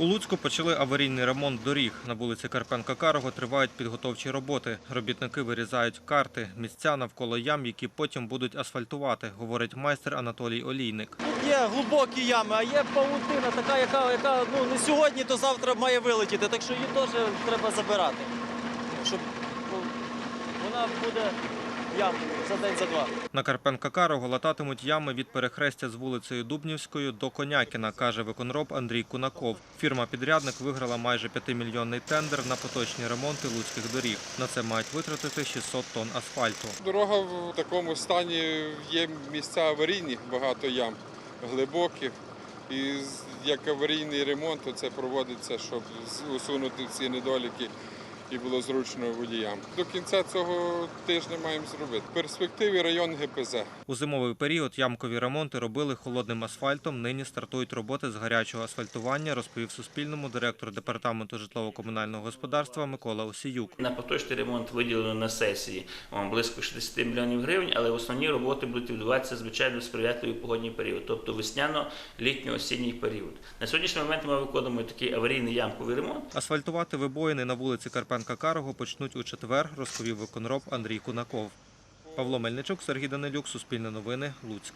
У Луцьку почали аварійний ремонт доріг. На вулиці Карпенка Карого тривають підготовчі роботи. Робітники вирізають карти, місця навколо ям, які потім будуть асфальтувати, говорить майстер Анатолій Олійник. Є глибокі ями, а є павутина, така, яка, яка ну, не сьогодні, то завтра має вилетіти. Так що її теж треба забирати. Щоб ну, вона буде ямою за день, за два. На Карпенка Карого лататимуть ями від перехрестя з вулицею Дубнівською до Конякіна, каже виконроб Андрій Кунаков. Фірма-підрядник виграла майже 5-мільйонний тендер на поточні ремонти луцьких доріг. На це мають витратити 600 тонн асфальту. Дорога в такому стані є місця аварійні, багато ям глибоких. І як аварійний ремонт, то це проводиться, щоб усунути ці недоліки і було зручно водіям. До кінця цього тижня маємо зробити. В перспективі район ГПЗ. У зимовий період ямкові ремонти робили холодним асфальтом. Нині стартують роботи з гарячого асфальтування, розповів Суспільному директор департаменту житлово-комунального господарства Микола Осіюк. На поточний ремонт виділено на сесії близько 60 мільйонів гривень, але основні роботи будуть відбуватися звичайно в сприятливий погодній період, тобто весняно-літньо-осінній період. На сьогоднішній момент ми виконуємо такий аварійний ямковий ремонт. Асфальтувати вибоїни на вулиці Карпенка Карого почнуть у четвер, розповів виконроб Андрій Кунаков. Павло Мельничук, Сергій Данилюк, Суспільне новини, Луцьк.